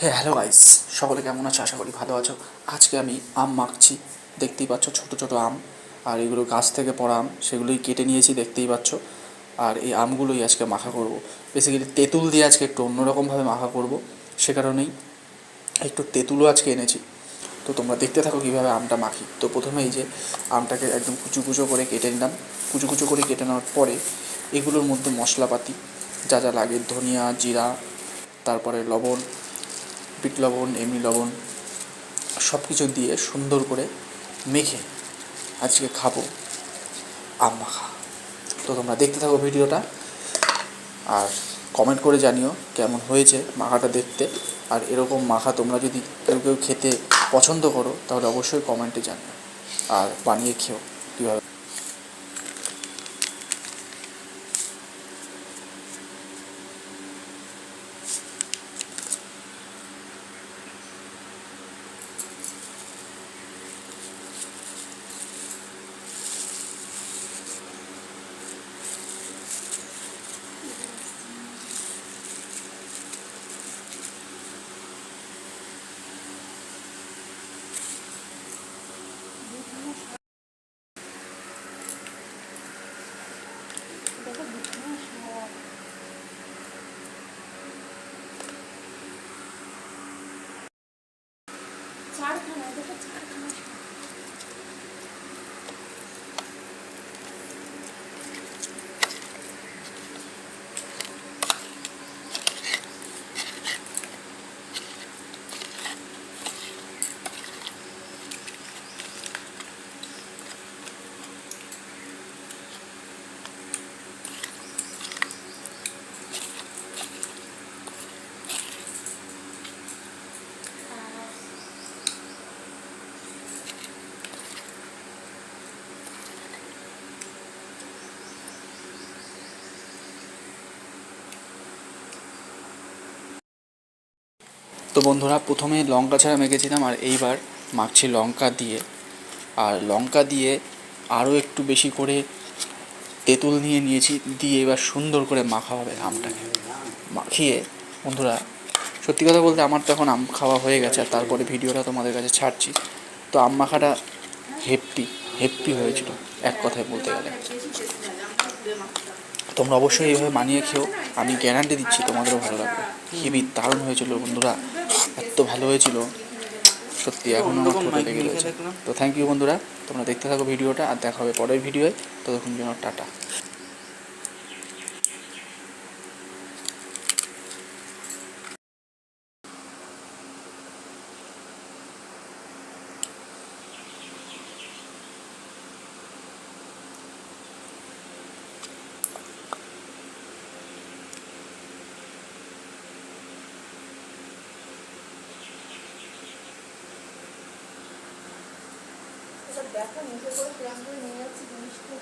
হ্যাঁ hello guys সকলে কেমন আছো? আশা করি ভালো আছো। আজকে আমি আম মাখছি। দেখতেই পাচ্ছ ছোট ছোট আম। আর এগুলো গাছ থেকে পড়া আম। সেগুলোই কেটে নিয়েছি, দেখতেই পাচ্ছ। আর এই আমগুলোই আজকে মাখা করব। বেসিক্যালি তেঁতুল দিয়ে আজকে একটু অন্যরকমভাবে মাখা করব। সে কারণেই একটু তেঁতুলও আজকে এনেছি। তো তোমরা দেখতে থাকো কীভাবে আমটা মাখি। তো প্রথমে এই যে আমটাকে একদম কুচু কুচো করে কেটে নিলাম। কুচু কুচো করে কেটে নেওয়ার পরে এগুলোর মধ্যে মশলাপাতি, যা যা লাগে, ধনিয়া, জিরা, তারপরে লবণ বিট লবণ, এমনি লবণ সব কিছু দিয়ে সুন্দর করে মেখে আজকে খাব আম মাখা তো তোমরা দেখতে থাকো ভিডিওটা আর কমেন্ট করে জানিও কেমন হয়েছে মাখাটা দেখতে। আর এরকম মাখা তোমরা যদি কেউ কেউ খেতে পছন্দ করো, তাহলে অবশ্যই কমেন্টে জানিও। আর বানিয়ে খেও, কীভাবে চারখানা দেখো চারখানা তো বন্ধুরা, প্রথমে লঙ্কা ছাড়া মেখেছিলাম আর এইবার মাখছি লঙ্কা দিয়ে। আর লঙ্কা দিয়ে আরও একটু বেশি করে তেঁতুল নিয়ে নিয়েছি, দিয়ে এবার সুন্দর করে মাখা হবে আমটাকে। মাখিয়ে, বন্ধুরা, সত্যি কথা বলতে আমার তো এখন আম খাওয়া হয়ে গেছে আর তারপরে ভিডিওটা তোমাদের কাছে ছাড়ছি। তো আম মাখাটা হেপ্পি হেপ্পি হয়েছিল, এক কথায় বলতে গেলে। তোমরা অবশ্যই এইভাবে মানিয়ে খেও। আমি গ্যারান্টি দিচ্ছি তোমাদেরও ভালো লাগবে। হেবি দারুণ হয়েছিল বন্ধুরা এত ভালো হয়েছিল। সত্যি এখন আমার ঠোঁটে লেগে গেছে তো থ্যাংক ইউ বন্ধুরা তোমরা দেখতে থাকো ভিডিওটা আর দেখা হবে পরের ভিডিওয়। ততক্ষণ জন্য টাটা। দেখো নিচে করে প্ল্যান করে নিয়ে যাচ্ছি জিনিসটা